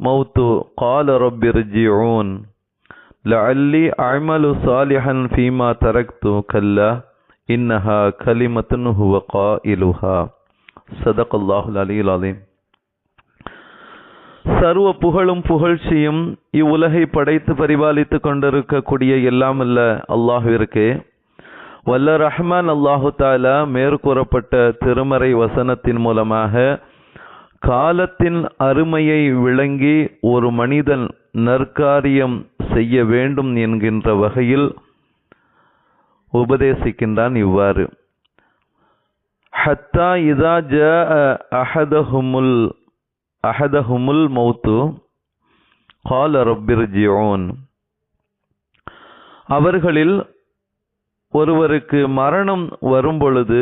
மௌத்து கால ரப்பி ரிஜியூன் லஅல்லி அமலு சாலிஹன் ஃபீமா தரக்து கல்லா. இன்னஹா கலிமத்துன் ஹுவ கா இலுஹா சதக் அல்லாஹுல் அலீம். சர்வ புகழும் புகழ்ச்சியும் இவ்வுலகை படைத்து பரிபாலித்து கொண்டிருக்கக்கூடிய எல்லாம் அல்ல அல்லாஹுவிற்கு. வல்ல ரஹ்மான் அல்லாஹு தாலா மேற்கூறப்பட்ட திருமறை வசனத்தின் மூலமாக காலத்தின் அருமையை விளங்கி ஒரு மனிதன் நற்காரியம் செய்ய வேண்டும் என்கின்ற வகையில் உபதேசிக்கின்றான் இவ்வாறு. ஹத்தா இதா ஜ அஹதஹுமுல் அஹதஹுமுல் மௌத்து கால ரப்பிர்ஜியோன் அவர்களில் ஒருவருக்கு மரணம் வரும்பொழுது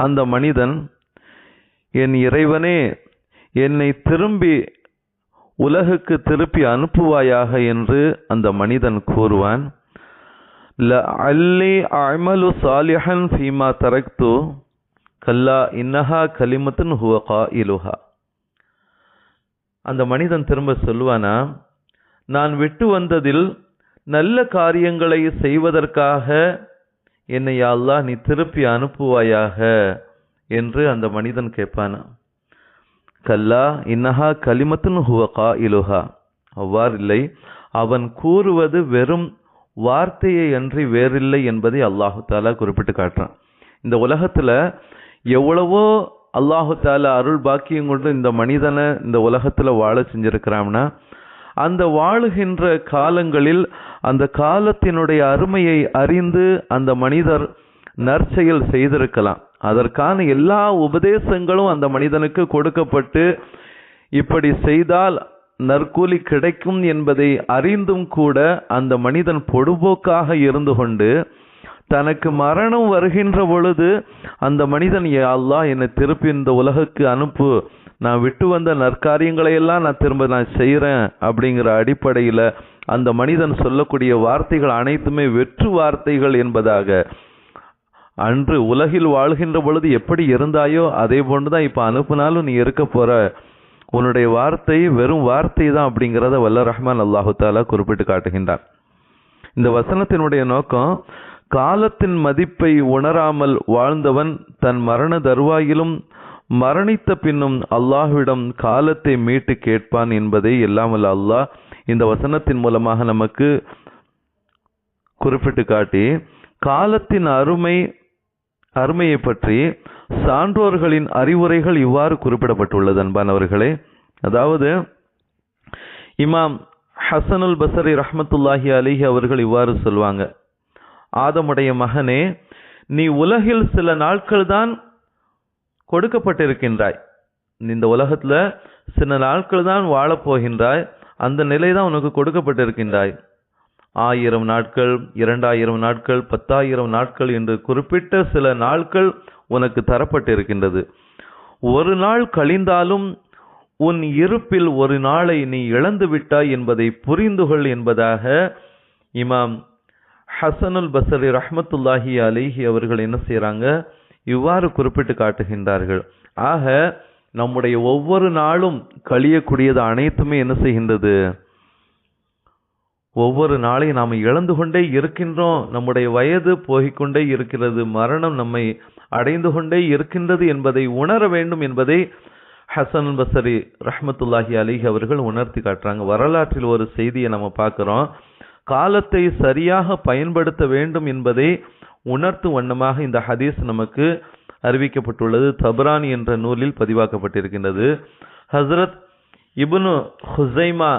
அந்த மனிதன் என் இறைவனே என்னை திரும்பி உலகுக்கு திருப்பி அனுப்புவாயாக என்று அந்த மனிதன் கூறுவான். ல அல்லி அமலு சாலிஹன் ஃபீமா தரக்து கல்லா இன்னஹா கலிமத்தின் ஹுவகா இலுஹா அந்த மனிதன் திரும்ப சொல்லுவானா நான் விட்டு வந்ததில் நல்ல காரியங்களை செய்வதற்காக என்னை அல்லாஹ் நீ திருப்பி அனுப்புவாயாக? என்று அந்த மனிதன் கேட்பானா. கல்லா இன்னஹா கலிமத்துன் ஹுவகா இலுஹா அவ்வாறில்லை அவன் கூறுவது வெறும் வார்த்தையை அன்றி வேறில்லை என்பதை அல்லாஹு தாலா குறிப்பிட்டு காட்டுறான். இந்த உலகத்தில் எவ்வளவோ அல்லாஹு தாலா அருள் பாக்கியம் கொண்டு இந்த மனிதனை இந்த உலகத்தில் வாழ செஞ்சிருக்கிறான்னா அந்த வாழுகின்ற காலங்களில் அந்த காலத்தினுடைய அருமையை அறிந்து அந்த மனிதர் நற்செயல் செய்திருக்கலாம். அதற்கான எல்லா உபதேசங்களும் அந்த மனிதனுக்கு கொடுக்கப்பட்டு இப்படி செய்தால் நற்கூலி கிடைக்கும் என்பதை அறிந்தும் கூட அந்த மனிதன் பொடுபோக்காக இருந்து கொண்டு தனக்கு மரணம் வருகின்ற பொழுது அந்த மனிதன் அல்லா என்னை திருப்பி இந்த உலகுக்கு அனுப்பு. நான் விட்டு வந்த நற்காரியங்களை எல்லாம் நான் திரும்ப நான் செய்கிறேன் அப்படிங்கிற அடிப்படையில் அந்த மனிதன் சொல்லக்கூடிய வார்த்தைகள் அனைத்துமே வெற்று வார்த்தைகள் என்பதாக அன்று உலகில் வாழ்கின்ற பொழுது எப்படி இருந்தாயோ அதே போன்று தான் இப்போ அனுப்புனாலும் நீ இருக்க போகிற உன்னுடைய வார்த்தை வெறும் வார்த்தை தான் அப்படிங்கிறத வல்ல ரஹ்மான் அல்லாஹு தாலா குறிப்பிட்டு காட்டுகின்றார். இந்த வசனத்தினுடைய நோக்கம் காலத்தின் மதிப்பை உணராமல் வாழ்ந்தவன் தன் மரண தருவாயிலும் மரணித்த பின்னும் அல்லாஹ்விடம் காலத்தை மீட்டு கேட்பான் என்பதை எல்லாமல் அல்லாஹ் இந்த வசனத்தின் மூலமாக நமக்கு குறிப்பிட்டு காட்டி காலத்தின் அருமை அருமையை பற்றி சான்றோர்களின் அறிவுரைகள் இவ்வாறு குறிப்பிடப்பட்டுள்ளது அன்பானவர்களே. அதாவது இமாம் ஹசனுல் பசரி ரஹமத்துல்லாஹி அலிஹி அவர்கள் இவ்வாறு சொல்லுவாங்க ஆதமுடைய மகனே நீ உலகில் சில நாட்கள் தான் கொடுக்கப்பட்டிருக்கின்றாய் இந்த உலகத்தில் சில நாட்கள் தான் வாழப்போகின்றாய். அந்த நிலை தான் உனக்கு கொடுக்கப்பட்டிருக்கின்றாய். ஆயிரம் நாட்கள் இரண்டாயிரம் நாட்கள் பத்தாயிரம் நாட்கள் என்று குறிப்பிட்ட சில நாட்கள் உனக்கு தரப்பட்டிருக்கின்றது. ஒரு நாள் கழிந்தாலும் உன் இருப்பில் ஒரு நாளை நீ இழந்து விட்டாய் என்பதை புரிந்துகொள் என்பதாக இமாம் ஹசனுல் பசரி ரஹமத்துல்லாஹி அலிஹி அவர்கள் என்ன செய்கிறாங்க இவ்வாறு குறிப்பிட்டு காட்டுகின்றார்கள். ஆக நம்முடைய ஒவ்வொரு நாளும் கழியக்கூடியது அனைத்துமே என்ன செய்கின்றது? ஒவ்வொரு நாளையும் நாம் இழந்து கொண்டே இருக்கின்றோம். நம்முடைய வயது போகிக்கொண்டே இருக்கிறது. மரணம் நம்மை அடைந்து கொண்டே இருக்கின்றது என்பதை உணர வேண்டும் என்பதை ஹசன் பசரி ரஹமத்துல்லாஹி அலிஹ் அவர்கள் உணர்த்தி காட்டுறாங்க. வரலாற்றில் ஒரு செய்தியை நம்ம பார்க்குறோம். காலத்தை சரியாக பயன்படுத்த வேண்டும் என்பதை உணர்த்தும் வண்ணமாக இந்த ஹதீஸ் நமக்கு அறிவிக்கப்பட்டுள்ளது. தபரானி என்ற நூலில் பதிவாக்கப்பட்டிருக்கின்றது. ஹசரத் இபுனு ஹுசைமா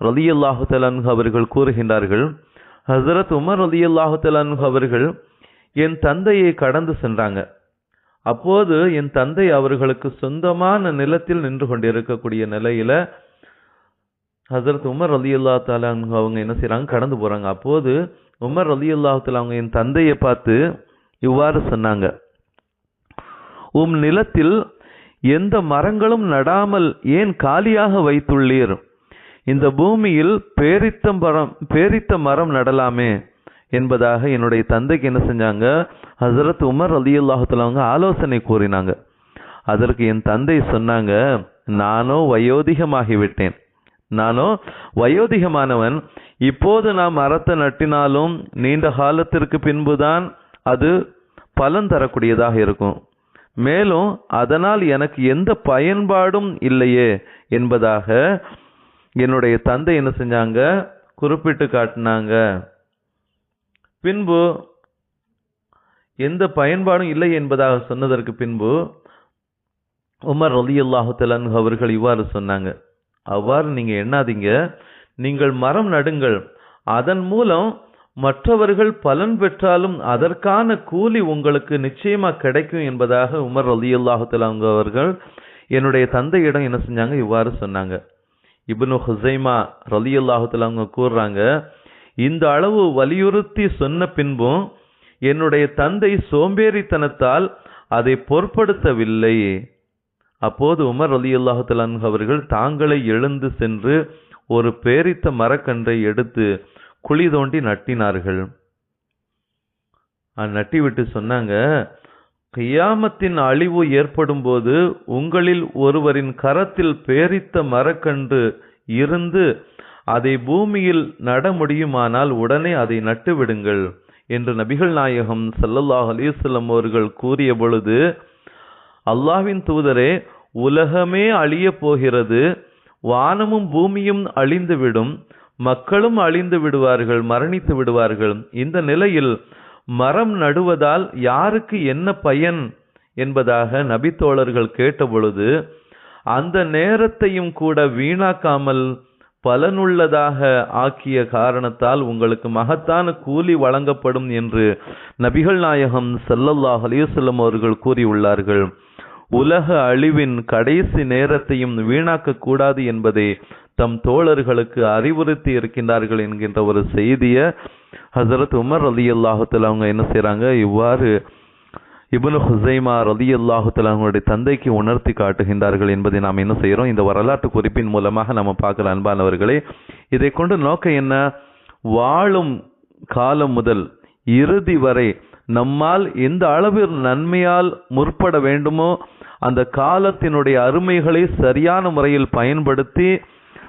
ரலியல்லாஹு தலன்ஹு அவர்கள் கூறுகின்றார்கள் ஹசரத் உமர் ரலியல்லாஹு அல்லாஹு அவர்கள் என் தந்தையை கடந்து சென்றாங்க. அப்போது என் தந்தை அவர்களுக்கு சொந்தமான நிலத்தில் நின்று கொண்டிருக்கக்கூடிய நிலையில ஹசரத் உமர் ரலி அல்லா அவங்க என்ன செய்கிறாங்க கடந்து போகிறாங்க அப்போது உமர் ரலி அல்லாஹால அவங்க என் தந்தையை பார்த்து இவ்வாறு சொன்னாங்க. உம் நிலத்தில் எந்த மரங்களும் நடாமல் ஏன் காலியாக வைத்துள்ளீர்? இந்த பூமியில் பேரித்த மரம் பேரித்த மரம் நடலாமே என்பதாக என்னுடைய தந்தைக்கு என்ன செஞ்சாங்க? ஹசரத் உமர் அலி அவங்க ஆலோசனை கூறினாங்க. அதற்கு என் தந்தை சொன்னாங்க நானோ வயோதிகமாகிவிட்டேன் நானோ வயோதிகமானவன். இப்போது நாம் மரத்தை நட்டினாலும் நீண்ட காலத்திற்கு பின்புதான் அது பலன் தரக்கூடியதாக இருக்கும். மேலும் அதனால் எனக்கு எந்த பயன்பாடும் இல்லையே என்பதாக என்னுடைய தந்தை என்ன செஞ்சாங்க? குறிப்பிட்டு காட்டினாங்க. பின்பு எந்த பயன்பாடும் இல்லை என்பதாக சொன்னதற்கு பின்பு உமர் ரலி அல்லாஹு அவர்கள் இவ்வாறு சொன்னாங்க. அவ்வாறு நீங்கள் எண்ணாதீங்க. நீங்கள் மரம் நடுங்கள். அதன் மூலம் மற்றவர்கள் பலன் பெற்றாலும் அதற்கான கூலி உங்களுக்கு நிச்சயமாக கிடைக்கும் என்பதாக உமர் அலி அல்லாஹு அவர்கள் என்னுடைய தந்தையிடம் என்ன செஞ்சாங்க? இவ்வாறு சொன்னாங்க. இப்னு ஹுசைமா ரலி அல்லாஹத்தில் அவங்க கூறுறாங்க இந்த அளவு வலியுறுத்தி சொன்ன பின்பும் என்னுடைய தந்தை சோம்பேறித்தனத்தால் அதை பொருட்படுத்தவில்லை. அப்போது உமர் அலி அல்லாஹு அவர்கள் தாங்களை எழுந்து சென்று ஒரு பேரித்த மரக்கன்றை எடுத்து குழி தோண்டி நட்டினார்கள். நட்டிவிட்டு சொன்னாங்க கியாமத்தின் அழிவு ஏற்படும்போது உங்களில் ஒருவரின் கரத்தில் பேரித்த மரக்கன்று இருந்து அதை பூமியில் நட முடியுமானால் உடனே அதை நட்டு விடுங்கள் என்று நபிகள் நாயகம் சல்லல்லாஹ் அலிசல்லம் அவர்கள் கூறிய பொழுது அல்லாஹ்வின் தூதரே உலகமே அழியப் போகிறது. வானமும் பூமியும் அழிந்துவிடும். மக்களும் அழிந்து விடுவார்கள் மரணித்து விடுவார்கள் இந்த நிலையில் மரம் நடுவதால் யாருக்கு என்ன பயன் என்பதாக நபித்தோழர்கள் கேட்டபொழுது அந்த நேரத்தையும் கூட வீணாக்காமல் பலனுள்ளதாக ஆக்கிய காரணத்தால் உங்களுக்கு மகத்தான கூலி வழங்கப்படும் என்று நபிகள் நாயகம் சல்லல்லாஹ் அலிவசல்லம் அவர்கள் கூறியுள்ளார்கள். உலக அழிவின் கடைசி நேரத்தையும் வீணாக்க கூடாது என்பதை தம் தோழர்களுக்கு அறிவுறுத்தி இருக்கின்றார்கள் என்கின்ற ஒரு செய்தியை ஹசரத் உமர் அலி அல்லாஹத்தில் அவங்க என்ன செய்கிறாங்க இவ்வாறு இபுனு ஹுசைமா ரதி அல்லாஹுத்தில் அவங்களுடைய தந்தைக்கு உணர்த்தி காட்டுகின்றார்கள் என்பதை நாம் என்ன செய்கிறோம் இந்த வரலாற்று குறிப்பின் மூலமாக நம்ம பார்க்கலாம். அன்பானவர்களே இதை கொண்டு நோக்கம் என்ன? வாழும் காலம் முதல் இறுதி வரை நம்மால் எந்த அளவில் நன்மையால் முற்பட வேண்டுமோ அந்த காலத்தினுடைய அருமைகளை சரியான முறையில் பயன்படுத்தி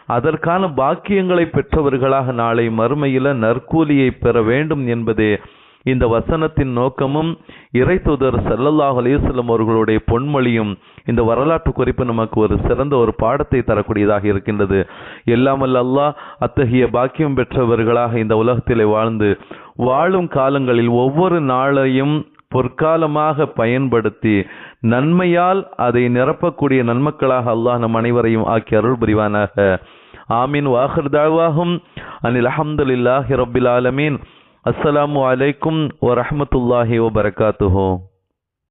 அதற்கான பாக்கியங்களை பெற்றவர்களாக நாளை மறுமையில நற்கூலியை பெற வேண்டும் என்பதே இந்த வசனத்தின் நோக்கமும் இறை தூதர் சல்லல்லாஹ் அலிஸ்லம் அவர்களுடைய பொன்மொழியும் இந்த வரலாற்று குறிப்பு நமக்கு ஒரு சிறந்த ஒரு பாடத்தை தரக்கூடியதாக இருக்கின்றது. எல்லாமல்ல அல்லாஹ் அத்தகைய பாக்கியம் பெற்றவர்களாக இந்த உலகத்திலே வாழ்ந்து வாழும் காலங்களில் ஒவ்வொரு நாளையும் பொற்காலமாக பயன்படுத்தி நன்மையால் அதை நிரப்பக்கூடிய நன்மக்களாக அல்லாஹ் நம் அனைவரையும் ஆக்கி அருள் புரிவானாக. ஆமீன். வாஹர் தாழ்வாகும் அனில் அஹமதுல்லாஹி ரபில் ஆலமீன். அஸ்ஸலாமு அலைக்கும் வரஹமத்துல்லாஹி வபரகாத்துஹோ.